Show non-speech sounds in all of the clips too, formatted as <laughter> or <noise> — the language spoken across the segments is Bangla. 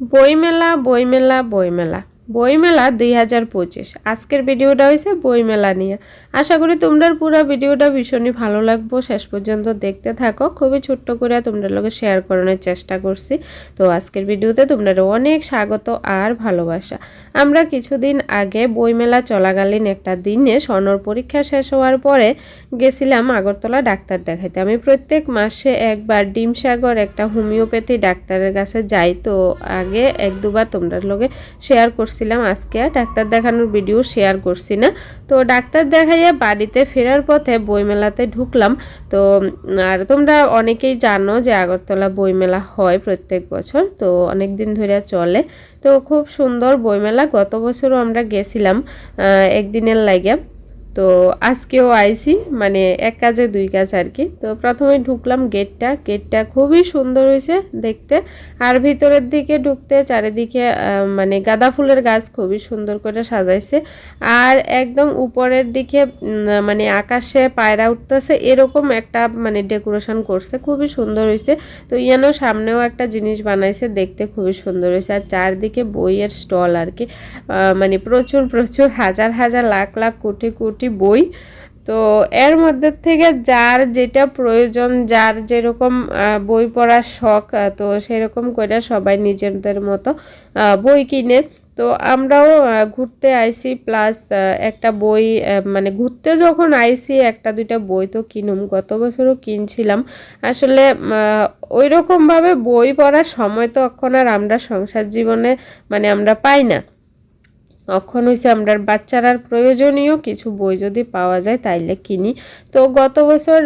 বইমেলা বইমেলা বইমেলা। বইমেলা দুই হাজার পঁচিশ। আজকের ভিডিওটা হয়েছে বইমেলা নিয়ে। আশা করি তোমরা পুরো ভিডিওটা ভীষণই ভালো লাগবো। শেষ পর্যন্ত দেখতে থাকো। খুবই ছোট্ট করে তোমরা লোকে শেয়ার করানোর চেষ্টা করছি। তো আজকের ভিডিওতে তোমরা অনেক স্বাগত আর ভালোবাসা। আমরা কিছুদিন আগে বইমেলা চলাকালীন একটা দিনে স্বর্ণর পরীক্ষা শেষ হওয়ার পরে গেছিলাম আগরতলা ডাক্তার দেখাইতে। আমি প্রত্যেক মাসে একবার ডিমসাগর একটা হোমিওপ্যাথি ডাক্তারের কাছে যাই। তো আগে এক দুবার তোমরা লোকে শেয়ার করছি। করছিলাম আজকে আর ডাক্তার দেখানোর ভিডিও শেয়ার করছি না। তো ডাক্তার দেখাইয়া বাড়িতে ফেরার পথে বইমেলাতে ঢুকলাম। তো, আর তোমরা অনেকেই জানো যে আগরতলা বইমেলা হয় প্রত্যেক বছর, তো অনেক দিন ধরে চলে। তো খুব সুন্দর বইমেলা, গত বছরও আমরা গেছিলাম একদিনের লাগে তো আজকেও আইসি মানে এক কাজে দুই কাজ আর কি। তো প্রথমে ঢুকলাম গেটটা। গেটটা খুবই সুন্দর হয়েছে দেখতে। আর ভিতরের দিকে ঢুকতে চারিদিকে মানে গাঁদা ফুলের গাছ খুবই সুন্দর করে সাজাইছে। আর একদম উপরের দিকে মানে আকাশে পায়রা উঠতেছে, এরকম একটা মানে ডেকোরেশন করছে। খুবই সুন্দর হয়েছে। তো ইয়ানো সামনেও একটা জিনিস বানাইছে, দেখতে খুবই সুন্দর হয়েছে। আর চারদিকে বইয়ের স্টল আর কি। মানে প্রচুর প্রচুর, হাজার হাজার, লাখ লাখ, কোটি কোটি একটি বই। তো এর মধ্যে থেকে যার যেটা প্রয়োজন, যার যেরকম বই পড়ার শখ তো সেরকম করে সবাই নিজেদের মতো বই কিনে। তো আমরাও ঘুরতে আইসি, প্লাস একটা বই মানে ঘুরতে যখন আইসি, একটা দুইটা বই তো কিনুম। গত বছরও কিনছিলাম। আসলে ওই রকমভাবে বই পড়ার সময় তো এখন আর আমরা সংসার জীবনে মানে আমরা পাই না। অক্ষণ হয়েছে আমরা বাচ্চারার প্রয়োজনীয় কিছু বই যদি পাওয়া যায় তাইলে কিনি। তো গত বছর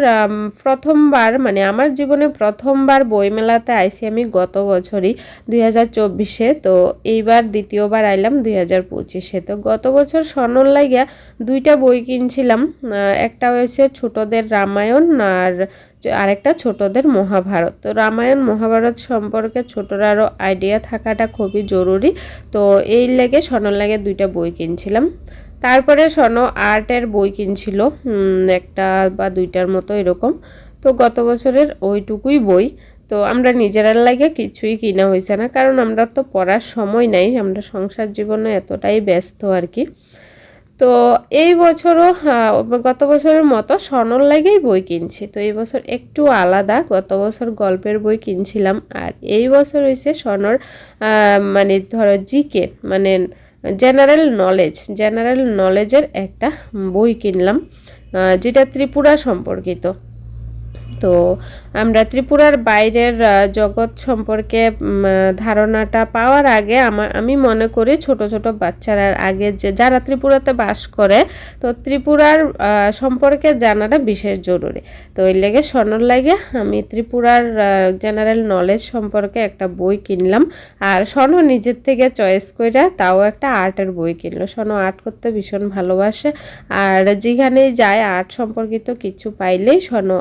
প্রথমবার মানে আমার জীবনে প্রথমবার বই মেলাতে আইসি আমি গত বছরই দুই হাজার চব্বিশে। তো এইবার দ্বিতীয়বার আইলাম দুই হাজার পঁচিশে। তো গত বছর স্বর্ণর লাগিয়া দুইটা বই কিনছিলাম। একটা হয়েছে ছোটদের রামায়ণ আর আরেকটা ছোটদের মহাভারত। তো রামায়ণ, মহাভারত সম্পর্কে ছোটরা আরও আইডিয়া থাকাটা খুবই জরুরি। তো এই লেগে স্বর্ণর লেগে দুইটা বই কিনছিলাম। তারপরে স্বর্ণ আর্টের বই কিনছিল একটা বা দুইটার মতো এরকম। তো গত বছরের ওইটুকুই বই। তো আমরা নিজেরার লাগে কিছুই কিনা হয়েছে না, কারণ আমরা তো পড়ার সময় নাই, আমরা সংসার জীবনে এতটাই ব্যস্ত আর কি। তো এই বছরও গত বছরের মতো স্বর্ণর লাগেই বই কিনছি। তো এই বছর একটু আলাদা, গত বছর গল্পের বই কিনছিলাম। আর এই বছর হয়েছে স্বর্ণর মানে ধরো জিকে মানে জেনারেল নলেজ জেনারেল নলেজের একটা বই কিনলাম যেটা ত্রিপুরা সম্পর্কিত। তো আমরা ত্রিপুরার বাইরের জগৎ সম্পর্কে ধারণাটা পাওয়ার আগে আমার আমি মনে করি ছোট ছোট বাচ্চারা আগে যে, যারা ত্রিপুরাতে বাস করে, তো ত্রিপুরার সম্পর্কে জানাটা বিশেষ জরুরি। তো এই লেগে স্বর্ণর লাগে, আমি ত্রিপুরার জেনারেল নলেজ সম্পর্কে একটা বই কিনলাম। আর স্বর্ণ নিজের থেকে চয়েস করে তাও একটা আর্টের বই কিনলো। স্বর্ণ আর্ট করতে ভীষণ ভালোবাসে। আর যেখানেই যায়, আর্ট সম্পর্কিত কিছু পাইলেই স্বর্ণ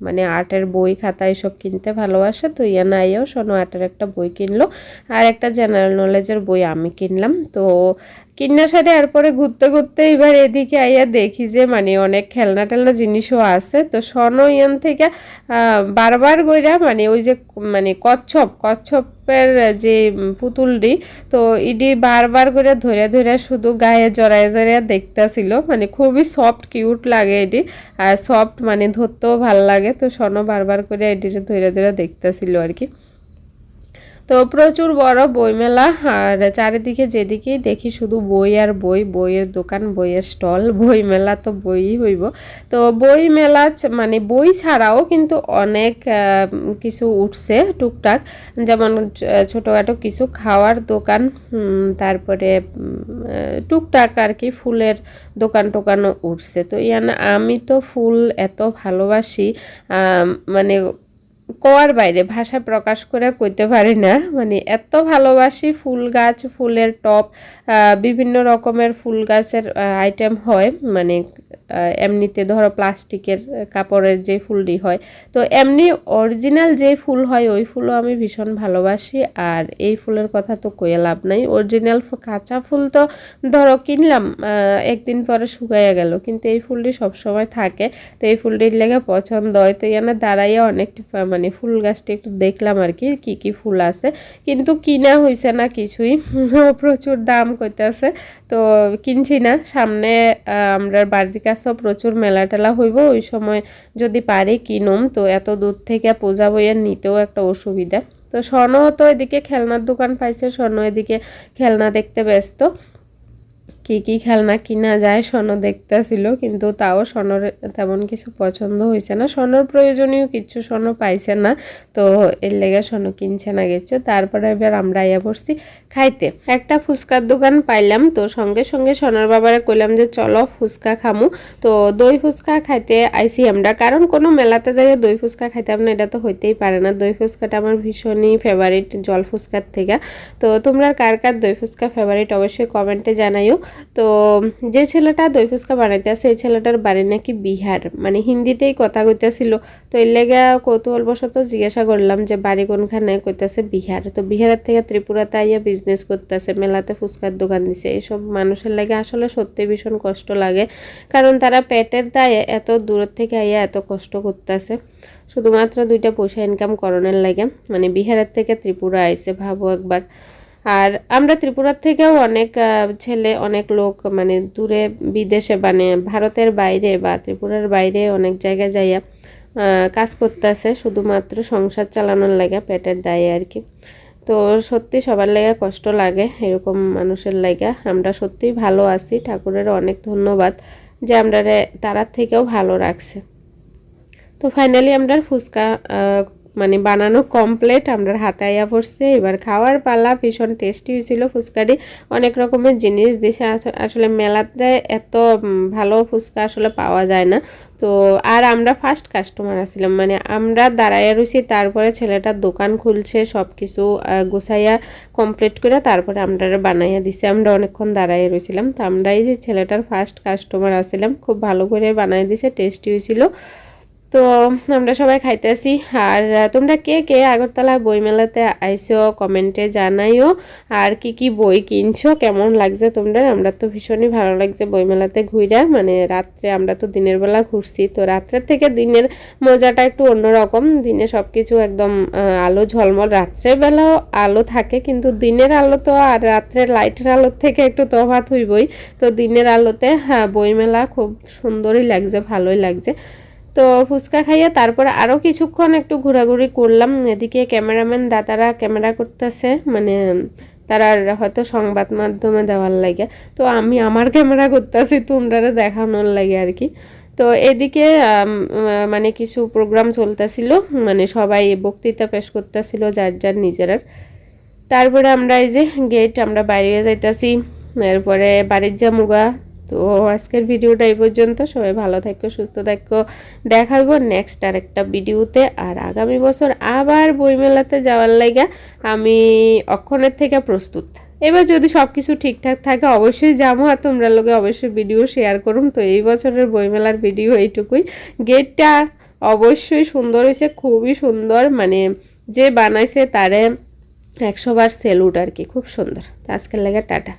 মানে আর্টের বই, খাতা এসব কিনতে ভালোবাসে। তো ইয়ানা আইয়াও সোনো আর্টের একটা বই কিনলো। আর একটা জেনারেল নলেজের বই আমি কিনলাম। তো সাথে এরপরে ঘুরতে ঘুরতে এবার এদিকে আইয়া দেখি যে মানে অনেক খেলনা টেলনা জিনিসও আছে। তো স্বর্ণ ইয়ান থেকে বারবার গইরা মানে ওই যে মানে কচ্ছপ, কচ্ছপের যে পুতুলটি, তো ইডি বারবার করে ধরে ধরে শুধু গায়ে জড়ায় জড়ায় দেখতেছিল। মানে খুবই সফট কিউট লাগে এটি। আর সফট মানে ধরতেও ভালো লাগে। তো স্বর্ণ বারবার করে এটিকে ধরে ধরে দেখতেছিল আর কি। তো প্রচুর বড় বইমেলা, আর চারিদিকে যেদিকেই দেখি শুধু বই আর বই, বইয়ের দোকান, বইয়ের স্টল <laughs> বই মেলা তো বইই হইব। তো বই মেলা মানে বই ছাড়াও কিন্তু অনেক কিছু উঠছে টুকটাক। যেমন ছোটোখাটো কিছু খাওয়ার দোকান তারপরে টুকটাক আর কি ফুলের দোকান টোকানও উঠছে। তো ইয়ান, আমি তো ফুল এত ভালোবাসি মানে কোয়ার বাইরে, ভাষা প্রকাশ করে কইতে পারি না। মানে এত ভালোবাসি ফুল গাছ, ফুলের টপ বিভিন্ন রকমের ফুল গাছের আইটেম হয়। মানে এমনিতে ধরো প্লাস্টিকের কাপড়ের যে ফুলটি হয়। তো এমনি অরিজিনাল যে ফুল হয়, ওই ফুলও আমি ভীষণ ভালোবাসি। আর এই ফুলের কথা তো কয়ে লাভ নাই। অরিজিনাল কাঁচা ফুল তো ধরো কিনলাম একদিন পরে শুকাইয়া গেল। কিন্তু এই ফুলটি সবসময় থাকে। তো এই ফুলটির লেগে পছন্দ হয়। তো এখানে দাঁড়াইয়া অনেকটি মানে ফুল গাছটা একটু দেখলাম আর কি কি কি ফুল আছে। কিন্তু কিনা হয়েছে না কিছুই। <laughs> প্রচুর দাম করতেছে তো কিনছি না। সামনে আমরা বাড়ির কাছেও প্রচুর মেলা টেলা হইব। ওই সময় যদি পারি কিনুম। তো এত দূর থেকে পূজা বইয়ের নিতেও একটা অসুবিধা। তো স্বর্ণ তো এদিকে খেলনার দোকান পাইছে। স্বর্ণ এদিকে খেলনা দেখতে ব্যস্ত। কি কি খেলনা কিনা যায় স্বর্ণ দেখতেছিল, কিন্তু তাও স্বর্ণর তেমন কিছু পছন্দ হয়েছে না। স্বর্ণর প্রয়োজনীয় কিছু স্বর্ণ পাইছে না, তো এর লেগে স্বর্ণ কিনছে না গেছে। তারপরে এবার আমরা আইয়া পড়ছি খাইতে। একটা ফুচকার দোকান পাইলাম, তো সঙ্গে সঙ্গে স্বর্ণর বাবারে কইলাম যে, চলো ফুচকা খামু। তো দই ফুচকা খাইতে আইসি আমরা। কারণ কোনো মেলাতে যাই দই ফুচকা খাইতাম না, এটা তো হইতেই পারে না। দই ফুচকাটা আমার ভীষণই ফেভারিট জল ফুচকার থেকে। তো তোমরা কার কার দই ফুচকা ফেভারিট অবশ্যই কমেন্টে জানাইও। তো যে ছেলেটা দই ফুচকা বানাইতে আছে এই ছেলেটার বাড়ি নাকি বিহার। মানে হিন্দিতেই কথা কইতেছিল। তো এর লেগে কৌতূহলবশত জিজ্ঞাসা করলাম যে, বাড়ি কোনখানে? কইতেছে বিহার। তো বিহারের থেকে ত্রিপুরাতে আইয়া বিজনেস করতেছে, মেলাতে ফুচকার দোকান দিছে। এইসব মানুষের লাগে আসলে সত্যি ভীষণ কষ্ট লাগে। কারণ তারা পেটের দায়ে এত দূরের থেকে আইয়া এত কষ্ট করতেছে। শুধুমাত্র দুইটা পয়সা ইনকাম করণের লাগে। মানে বিহারের থেকে ত্রিপুরা আইছে, ভাবো একবার। আর আমরা ত্রিপুরার থেকেও অনেক ছেলে, অনেক লোক মানে দূরে বিদেশে মানে ভারতের বাইরে বা ত্রিপুরার বাইরে অনেক জায়গায় যাইয়া কাজ করতেছে, শুধুমাত্র সংসার চালানোর লাগে, পেটের দায়ে আর কি। তো সত্যি সবার লাগে কষ্ট লাগে, এরকম মানুষের লাগে। আমরা সত্যিই ভালো আছি, ঠাকুরের অনেক ধন্যবাদ যে আমরা তারার থেকেও ভালো রাখছে। তো ফাইনালি আমরা ফুচকা মানে বানানো কমপ্লিট আমরা হাতাইয়া পড়ছে। এবার খাওয়ার পালা, ভীষণ টেস্টি হয়েছিল ফুচকাটি। অনেক রকমের জিনিস দিছে। আসলে মেলাতে এত ভালো ফুচকা আসলে পাওয়া যায় না। তো, আর আমরা ফার্স্ট কাস্টমার আসছিলাম। মানে আমরা দাঁড়াইয়া রয়েছি তারপরে ছেলেটার দোকান খুলছে সব কিছু গুছাইয়া কমপ্লিট করে তারপরে আমরা বানাইয়া দিছে। আমরা অনেকক্ষণ দাঁড়াইয়া রয়েছিলাম তো আমরাই যে ছেলেটার ফার্স্ট কাস্টমার আসছিলাম, খুব ভালো করে বানাই দিছে টেস্টি হয়েছিল। তো আমরা সবাই খাইতেছি। আর তোমরা কে কে আগরতলা বইমেলাতে আইসো কমেন্টে জানাইও। আর কি কি বই কিনছো, কেমন লাগছে তোমরা? আমরা তো ভীষণই ভালো লাগছে বইমেলাতে ঘুরে মানে রাত্রে আমরা তো দিনের বেলা ঘুরছি। তো রাত্রের থেকে দিনের মজাটা একটু অন্যরকম। দিনে সব কিছু একদম আলো ঝলমল। রাত্রের বেলাও আলো থাকে, কিন্তু দিনের আলো তো আর রাত্রের লাইটের আলোর থেকে একটু তফাৎ হইবই। তো দিনের আলোতে হ্যাঁ বইমেলা খুব সুন্দরই লাগছে, ভালোই লাগছে। তো ফুচকা খাইয়ে তারপরে আরও কিছুক্ষণ একটু ঘোরাঘুরি করলাম। এদিকে ক্যামেরাম্যান দাদারা ক্যামেরা করতেছে মানে তারা হয়তো সংবাদ মাধ্যমে দেওয়ার লাগে। তো আমি আমার ক্যামেরা করতেছি তোমরা দেখানোর লাগে আর কি। তো এদিকে মানে কিছু প্রোগ্রাম চলতেছিল মানে সবাই বক্তৃতা পেশ করতেছিল, যার যার নিজেরার। তারপরে আমরা এই যে গেট আমরা বাইরে যাইতাছি। এরপরে বাড়ির জামুগা তো আজকের ভিডিওটা এই পর্যন্ত। সবাই ভালো থাকো, সুস্থ থাকো। দেখাবো নেক্সট আর একটা ভিডিওতে। আর আগামী বছর আবার বইমেলাতে যাওয়ার লাগে আমি অক্ষণের থেকে প্রস্তুত। এবার যদি সব কিছু ঠিকঠাক থাকে, অবশ্যই যাব। আর তোমরা লোকে অবশ্যই ভিডিও শেয়ার করুন। তো এই বছরের বইমেলার ভিডিও এইটুকুই। গেটটা অবশ্যই সুন্দর হয়েছে, খুবই সুন্দর। মানে যে বানাইছে তারে একশোবার সেলুট আর কি, খুব সুন্দর। আজকের লাগে টাটা।